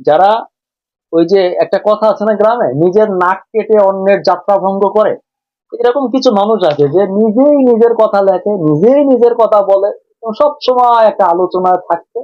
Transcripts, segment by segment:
যারা ওই যে একটা কথা আছে না গ্রামে, নিজের নাক কেটে অন্যের যাত্রা ভঙ্গ করে, এরকম কিছু মানুষ আছে যে নিজেই নিজের কথা লেখে, নিজেই নিজের কথা বলে সব সময় একটা আলোচনায় থাকতে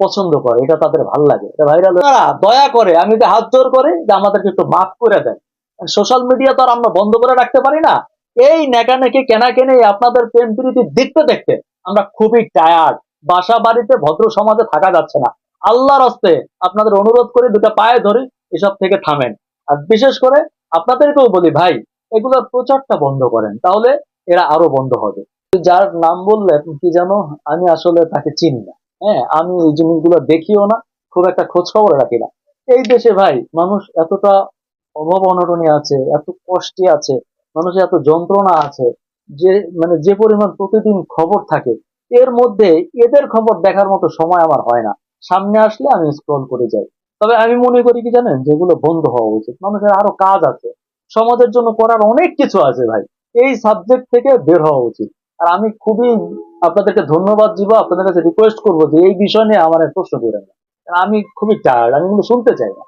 পছন্দ করে। এটা তাদের ভালো লাগে। ভাইরাল দয়া করে, আমি যে হাত জোর করে যে আমাদেরকে একটু মাফ করে দেন। সোশ্যাল মিডিয়া তো আর আমরা বন্ধ করে রাখতে পারি না। এই নেকানেকে কেনা কেনে আপনাদের প্রেম প্রীতি দেখতে দেখতে আমরা খুবই টায়ার্ড বাসা বাড়িতে ভদ্র সমাজে থাকা যাচ্ছে না। আল্লাহর হস্তে আপনাদের অনুরোধ করে দুটো পায়ে ধরে এসব থেকে থামেন। আর বিশেষ করে আপনাদেরকেও বলি, ভাই, এগুলোর প্রচারটা বন্ধ করেন, তাহলে এরা আরও বন্ধ হবে। যার নাম বললেন কি জানো, আমি আসলে তাকে চিনি না। হ্যাঁ আমি এই জিনিসগুলো দেখিও না, খুব একটা খোঁজ খবর রাখি না। এই দেশে, ভাই, মানুষ এতটা অভাব অনটনে আছে, এত কষ্টে আছে, মানুষের এত যন্ত্রণা আছে, যে মানে যে পরিমাণ প্রতিদিন খবর থাকে, এর মধ্যে এদের খবর দেখার মতো সময় আমার হয় না। সামনে আসলে আমি স্ক্রল করে যাই। তবে আমি মনে করি কি জানেন? যেগুলো বন্ধ হওয়া উচিত। মানুষের আরও কাজ আছে। সমাজের জন্য করার অনেক কিছু আছে ভাই। এই সাবজেক্ট থেকে বের হওয়া উচিত। আর আমি খুবই আপনাদেরকে ধন্যবাদ দিব। আপনাদের কাছে রিকোয়েস্ট করব যে এই বিষয় নিয়ে আমার প্রশ্ন করেন না। আমি খুবই টায়ার্ড আমি এগুলো শুনতে চাই না।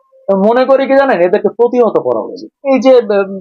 মনে করি কি জানেন? এদেরকে প্রতিহত করা উচিত। এই যে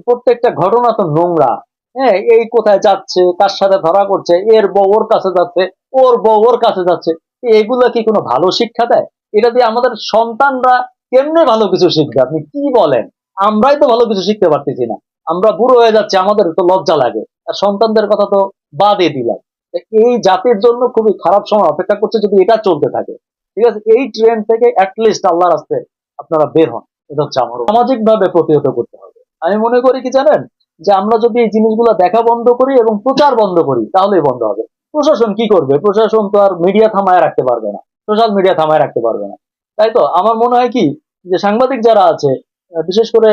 প্রত্যেকটা ঘটনা তো নোংরা। হ্যাঁ এই কোথায় যাচ্ছে, কার সাথে ধরা করছে, এর বউ ওর কাছে যাচ্ছে, ওর বউ ওর কাছে যাচ্ছে। এগুলো কি কোনো ভালো শিক্ষা দেয়? এটা দিয়ে আমাদের সন্তানরা কেমনে ভালো কিছু শিখবে? আপনি কি বলেন? আমরাই তো ভালো কিছু শিখতে পারতেছি না। আমরা বুড়ো হয়ে যাচ্ছে, আমাদের তো লজ্জা লাগে। আর সন্তানদের কথা তো বাদে দিলাম। এই জাতির জন্য খুবই খারাপ সময় অপেক্ষা করছে যদি এটা চলতে থাকে। ঠিক আছে? এই ট্রেন থেকে অ্যাটলিস্ট আল্লাহর আসতে আপনারা বের হন। এটা হচ্ছে আমার সামাজিক ভাবে প্রতিহত করতে হবে। আমি মনে করি কি জানেন? যে আমরা যদি এই জিনিসগুলো দেখা বন্ধ করি এবং প্রচার বন্ধ করি, তাহলেই বন্ধ হবে। প্রশাসন কি করবে? প্রশাসন তো আর মিডিয়া থামায় রাখতে পারবে না। সোশ্যাল মিডিয়া থামায় রাখতে পারবে না। তাই তো? আমার মনে হয় কি, যে সাংবাদিক যারা আছে বিশেষ করে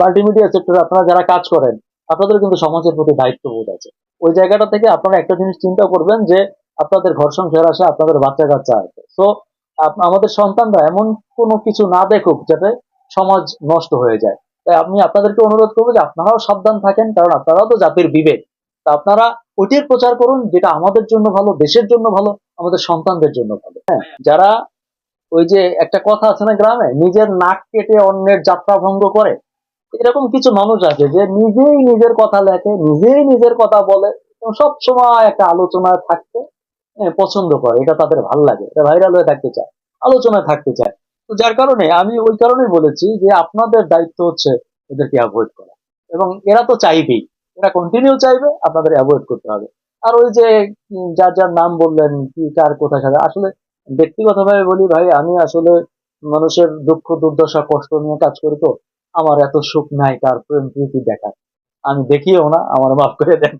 মাল্টিমিডিয়া সেক্টরে আপনারা যারা কাজ করেন, আপনাদের কিন্তু সমাজের প্রতি দায়িত্ববোধ আছে। ওই জায়গাটা থেকে আপনারা একটা জিনিস চিন্তা করবেন যে, আপনাদের ঘর সংসার আসে আপনাদের বাচ্চা কাচ্চা আছে। তো আমাদের সন্তানরা এমন কোনো কিছু না দেখুক যাতে সমাজ নষ্ট হয়ে যায়। তাই আমি আপনাদেরকে অনুরোধ করব যে, আপনারাও সাবধান থাকেন, কারণ আপনারাও তো জাতির বিবেক। তা আপনারা ওইটির প্রচার করুন যেটা আমাদের জন্য ভালো দেশের জন্য ভালো আমাদের সন্তানদের জন্য ভালো। হ্যাঁ যারা ওই যে একটা কথা আছে না গ্রামে নিজের নাক কেটে অন্যের যাত্রা ভঙ্গ করে এরকম কিছু মানুষ আছে যে নিজেই নিজের কথা লেখে নিজেই নিজের কথা বলে এবং সব সময় একটা আলোচনায় থাকতে এ, পছন্দ করে। এটা তাদের ভালো লাগে এটা ভাইরাল হয়ে থাকতে চায় আলোচনায় থাকতে চায়। তো যার কারণে আমি ওই কারণেই বলেছি যে আপনাদের দায়িত্ব হচ্ছে এদেরকে অ্যাভয়েড করা। এবং এরা তো চাইবেই। এরা কন্টিনিউ চাইবে, আপনাদের অ্যাভয়েড করতে হবে। আর ওই যে যার যার নাম বললেন, কি, কার, কোথায় সাথে, আসলে ব্যক্তিগতভাবে বলি ভাই, আমি আসলে মানুষের দুঃখ, দুর্দশা, কষ্ট নিয়ে কাজ করি তো, আমার এত সুখ নাই, কার প্রেম, প্রীতি দেখার। আমি দেখিও না, আমার মাফ করে দেন।